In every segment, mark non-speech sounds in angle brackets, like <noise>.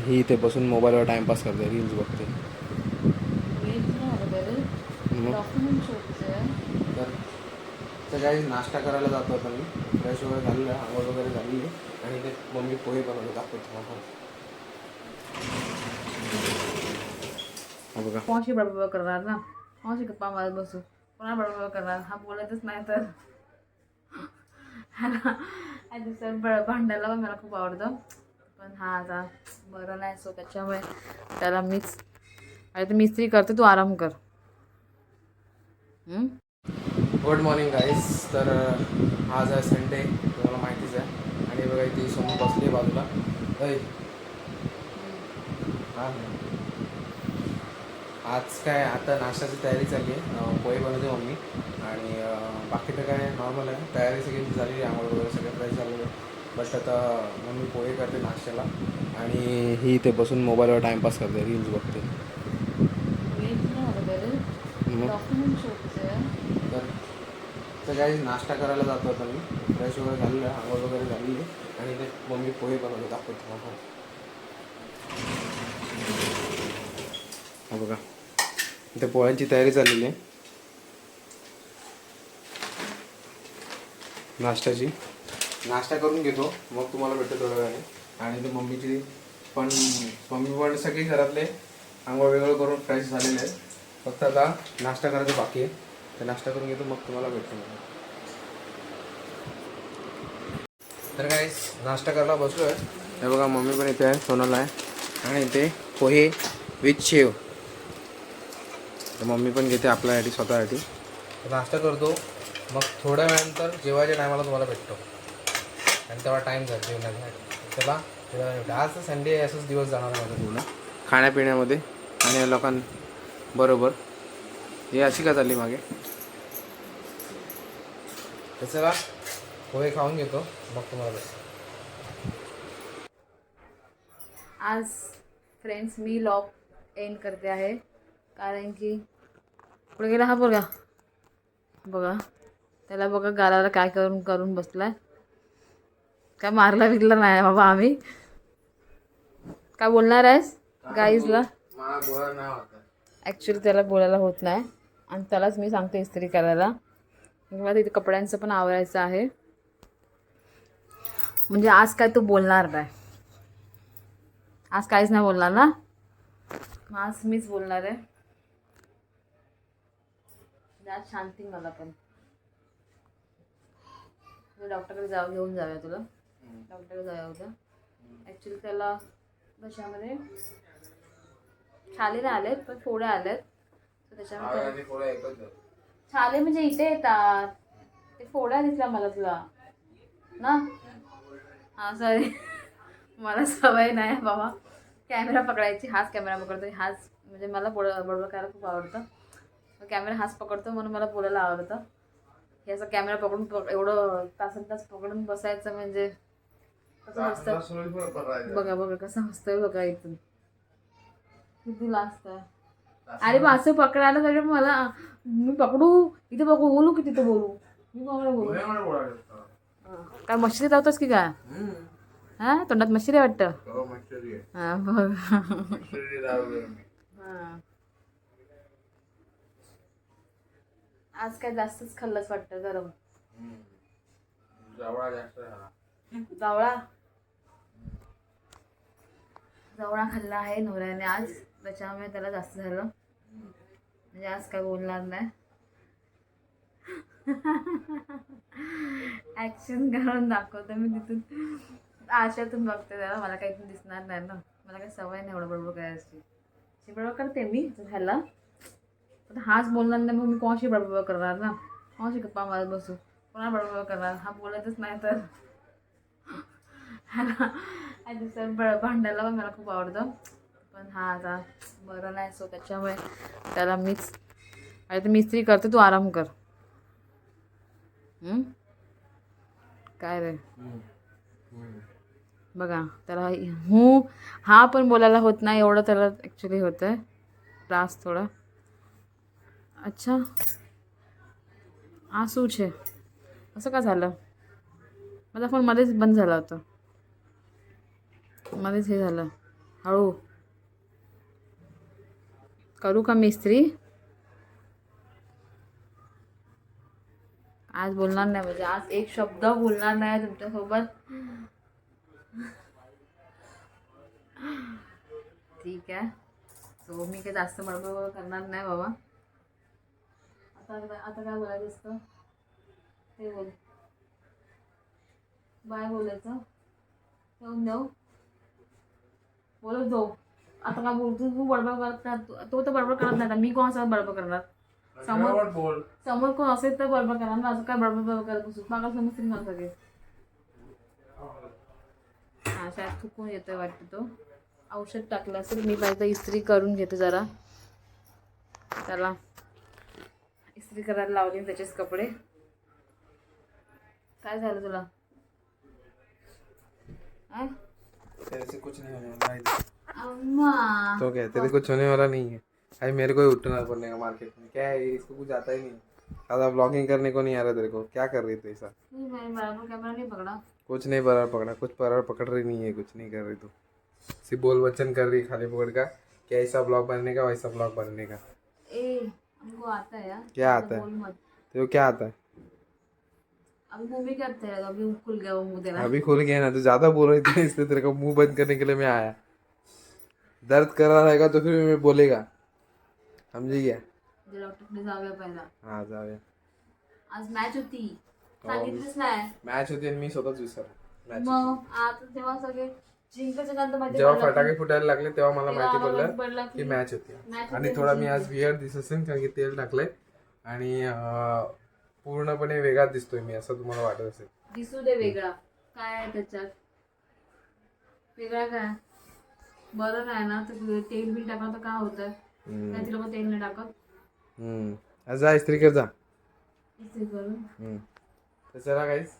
ही इथे बसून मोबाईलवर टाइमपास करते रील्स बघते. मग? तर तर काही नाश्ता करायला जातो आता मी. फ्रेश वगैरे झालेलं आहे आंघोळ वगैरे झालेली आहे. आणि ते मम्मी पोहे बनवले दाखवतो आपण हा बघा. कोणाशी बडबड करणार ना? कोणाशी गप्पा मारत बसू. कोणा बडबड करणार? हा बोलतच नाही तर. ह्याला ह्या ब भांडायला पण मला खूप आवडतं. पण हा आता बरं नाही सो त्याच्यामुळे त्याला मीच अरे तर मिस्त्री करते तू आराम कर. गुड मॉर्निंग गाईस तर आज आहे संडे तुम्हाला माहितीच आहे. आणि बघा इथे समोर बसली आहे बाजूला. ऐ. आज काय आता नाश्त्याची तयारी चालली आहे. पोहे बनवते मम्मी. आणि बाकी तर काय नॉर्मल आहे. तयारी सगळी झाली आहे आंघोळ वगैरे सगळं फ्रेश झालेलं आहे. बट आता मम्मी पोहे करते नाश्त्याला आणि ही इथे बसून मोबाईलवर टाइमपास करते रील्स बघते. तर तर काही नाश्ता करायला जातो आता मी. फ्रेश वगैरे झालेलं आहे आंघोळ वगैरे झालेली आहे. आणि ते मम्मी पोहे बनवते दाखवतो तुम्हाला. हा बघा. इथे पोह्यांची तयारी चाललेली आहे. नाश्त्याची. नाश्ता करून घेतो. मग तुम्हाला भेटतो थोड्या वेळाने. आणि ते मम्मीची पण मम्मी पण सगळी घरातले आंघोळ वेगळं करून फ्रेश झालेले आहेत. फक्त आता नाश्ता करायचं बाकी आहे. तर नाश्ता करून घेतो मग तुम्हाला भेटतो. तर काय नाश्ता करायला बसलो आहे हे बघा मम्मी पण इथे आहे सोनाला आहे. आणि इथे पोहे विथ शेव. तर मम्मी पण घेते आपल्यासाठी स्वतःसाठी. तर नाश्ता करतो. मग थोड्या वेळानंतर जेवायच्या टायमाला तुम्हाला भेटतो. आणि तेव्हा टाईम जाईल जेवणासाठी चला. आज संडे आहे असंच दिवस जाणार आहे माझा पूर्ण. खाण्यापिण्यामध्ये आणि या लोकांबरोबर हे अशी का चालली मागे? तर चला पोहे खाऊन घेतो. मग तुम्हाला आज फ्रेंड्स मी लॉग एंड करते आहे. कारण की पुढे गेला हा बघा बघा. त्याला बघा गालाला काय करून करून बसलाय. काय मारला बिरला नाही बाबा आम्ही? काय बोलणार आहेस गाईजला? मला ॲक्च्युली त्याला बोलायला होत नाही. आणि त्यालाच मी सांगते इस्त्री करायला. मला तिथे कपड्यांचं पण आवरायचं आहे. म्हणजे आज काय तो बोलणार नाही. आज काहीच नाही बोलणार ना? आज मीच बोलणार आहे. म्हणजे आज शांती मला पण. डॉक्टरकडे जाऊ घेऊन जाऊया तुला. डॉक्टरकडे जाऊया उद्या ॲक्च्युली त्याला कशामध्ये? छाले नाही आलेत पण फोडे आलेत. तर त्याच्यामध्ये छाले म्हणजे इथे येतात. ते फोड्या दिसल्या मला तुला. ना? हां सॉरी मला सवय नाही बाबा. कॅमेरा पकडायची हाच कॅमेरा पकडतो. हाच म्हणजे मला बोल बडबड करायला खूप आवडतं. कॅमेरा हाच पकडतो म्हणून मला बोलायला आवडतं. हे असं कॅमेरा पकडून पक एवढं तासन तास पकडून बसायचं म्हणजे कसं हसतं बघा बघा कसं हसतोय बघा इथून. किती लास्ट आहे. अरे मग असं पकडायला सगळं मला मी पकडू? इथे बघू बोलू की तिथे बोलू? मी कोणाला बोलू. काय मशिरी लावतोस की काय? हा? तोंडात मशिरी आहे वाटतं? हा बघ. हा. आज काय जास्तच खाल्लंच वाटतं गरम? जावळा जावळा? खाल्ला आहे नवऱ्याने आज. त्याच्यामुळे त्याला जास्त झालं. म्हणजे आज काय बोलणार नाही. ॲक्शन करून दाखवतो मी तिथून. आशातून बघते त्याला. मला काही दिसणार नाही ना. मला काही सवय नाही एवढं बरोबर करायची. शिबडबड करते मी झाला. आता हाच बोलणार नाही मग मी कोणाशी बडबड करणार ना? कोणाशी गप्पा मारत बसू? कोणा बडबड करणार? हा बोलतच नाही तर. <laughs> आणि ह्या दिवसात ब भांडायला पण मला खूप आवडतं. पण हा आता बरं नाही सो त्याच्यामुळे त्याला मीच अरे तर मिस्त्री करते तू आराम कर. काय रे? बघा त्याला हू हा पण बोलायला होत नाही एवढं त्याला ॲक्च्युली होतं आहे त्रास थोडा. अच्छा. आसू छे. असं का झालं? माझा फोन मध्येच बंद झाला होता. मध्येच हे झालं. हळू. करू का मिस्त्री? आज बोलणार नाही म्हणजे आज एक शब्द बोलणार नाही तुमच्यासोबत. ठीक आहे. सो मी काही जास्त बडबड करणार नाही बाबा. आता आता काय बोलायचं असतं? ते बोल. बाय बोलायचं. ठेवून देऊ? बोलत जाऊ. आता काय बोलतो तू बडबड करत. तू- तो तर बडबड करत नाही मी कोण असं बडबड करणार? समोर बोल. समोर कोण असेल तर बडबड करणार ना. असं काय बडबड बडबड करत बसू? मागा समजतील मला सगळे हा शाळेत चुकून येतोय वाटतं तो. औषध टाकलं असेल मी पाहिजे इस्त्री करून घेते जरा. त्याला इस्त्री करायला लावली त्याचेच कपडे. काय झालं तुला? तेरे से कुछ नहीं होने वाला है। तो क्या तेरे कुछ होने वाला नहीं है? भाई मेरे को ही उठना पड़ने का मार्केट में। क्या है इसको कुछ आता ही नहीं ज़्यादा ब्लॉगिंग करने को नहीं आ रहा तेरे को। क्या कर रही तू ऐसा कुछ नहीं बराबर पकड़ा कुछ बराबर पकड़ रही नहीं है कुछ नहीं कर रही तू। सिर्फ़ बोल वचन कर रही खाली पकड़ का कि ऐसा ब्लॉग बनने का वैसा ब्लॉग बनने का। ए हमको आता है यार। क्या आता है? को क्या आता है? अभी मुंह अभी खुल गया वो मुंह तेरा। अभी खुल गया ना तो ज्यादा बोल रही थी इसलिए तेरे को मुंह बंद करने के लिए मैं आया। दर्द कर रहा रहेगा तो फिर मैं बोलेगा। समझी क्या डॉक्टर जाऊया पहिला। हा जाऊया आज मॅच होती। सांगितलीच नाही मॅच होती आणि मी स्वतःच विसरलो मॅच मग आता तेव्हा सगळे जिंकायच्या नंतर माहिती जेव्हा फटाके फुटायला लागले तेव्हा मला माहिती पडलं की मॅच होती. आणि थोडा मी आज विअर दिसत असेल कारण की तेल टाकलंय. आणि पूर्णपणे वेगळा दिसतोय मी असं तुम्हाला वाटत असेल. दिसू दे वेगळा. काय आहे त्याच्यात? वेगळा काय? बरं नाही ना तर तेल बिल टाकलं तर काय होतं. काय लोक तेल नाही टाकत? जा इस्त्री कर जा. इस्त्री करून. तर चला काहीच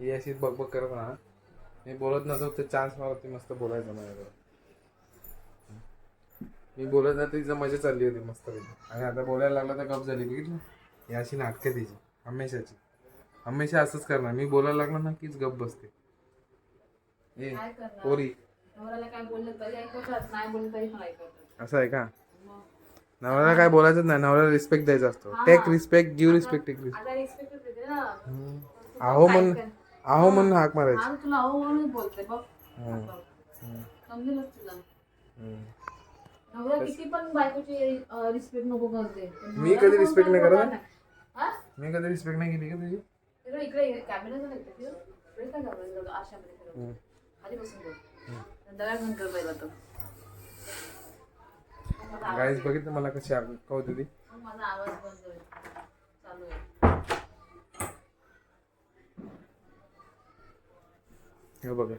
ही अशी बघ करत राहा. मी बोलत नव्हतो तर चान्स मला होती मस्त बोलायचं माझ्याकडे मी बोलत नाही तिचं मजा चालली होती मस्त आणि आता बोलायला लागलं तर गप झाली बघितलं? ही अशी नाटकं तिची हमेशाची. हमेशा असंच करणार. मी बोलायला लागलो ना कीच गप बसते. ए काय करणार? पोरी. नवऱ्याला काय बोललं तरी ऐकवतात नाही बोललं तरी पण ऐकवतात असं आहे का? मग? नवऱ्याला काय बोलायचं नाही. नवऱ्याला रिस्पेक्ट द्यायचा असतो. Take respect give respect take आता रिस्पेक्ट देते ना. रिस्पेक्ट आहो म्हण आहो म्हणून हाक मारायची. आज तुला अहो म्हणून बोलते बघ. हम्म. हम्म. समजेलच तुला? हम्म. नवरा किती पण बायकोची रिस्पेक्ट नको करते मी कधी respect नाही करत? मी कधी रिस्पेक्ट नाही केली का तुझी? इकडे इकडे कॅमेरा झाला इकडे ठेव. इकडे काय करायचं? आशामध्ये ठेव. हम्म. खाली बसून बोल. दगड बंद कर पहिला तो. गाईज बघितलं मला कशी कवत होती मग माझा आवाज बंद होईल. चालू आहे. हे बघा.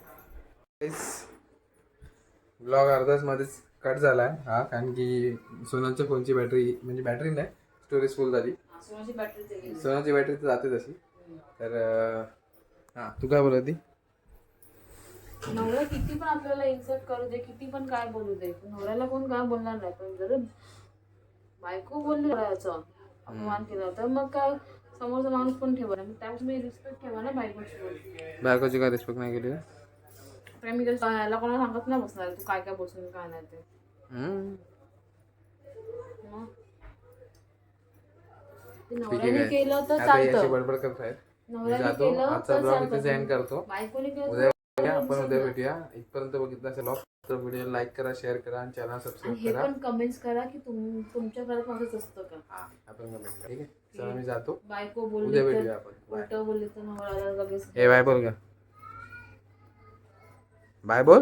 ब्लॉग अर्धाच मध्येच कट झालाय. हा कारण की सोनाच्या फोनची बॅटरी म्हणजे बॅटरी नाही स्टोरेज फुल झाली. सोनाची बॅटरी सोनाची बॅटरी तर जाते तशी. तर हा तू काय बोलत नवरा किती पण आपल्याला इन्सर्ट करू दे किती पण काय बोलू दे नवऱ्याला कोण काय बोलणार नाही? पण जर बायको बोलली नवऱ्याचं अपमान केला तर मग काय समोरचा माणूस पण ठेवा ना त्यामुळे तुम्ही रिस्पेक्ट ठेवा ना बायकोची बायकोची काय रिस्पेक्ट नाही केली मी कसं याला कोणाला सांगत नाही बसणार तू काय काय बोलशील काय नाही ते. नवऱ्याने केलं तर आता याची चालतं. बडबड मी नवऱ्याने जातो. केलं आजचा तर ब्लॉग इथे चालतं एंड करतो. बायकोने केलं उद्या तर भेटूया. आपण उद्या भेटूया. इथपर्यंत बघितलं असेल तर व्हिडिओ लाईक करा शेअर करा आणि चॅनल आणि सबस्क्राईब हे करा. पण कमेंट्स करा की तुम तुमच्या घरात असतं का? हा आपण भेटूया. ठीक आहे? चला मी जातो. बायको उद्या बोलली तर भेटूया आपण. बाय उलट बोलली तर नवऱ्याला लगेच ए बाय बोल का बाय बोल.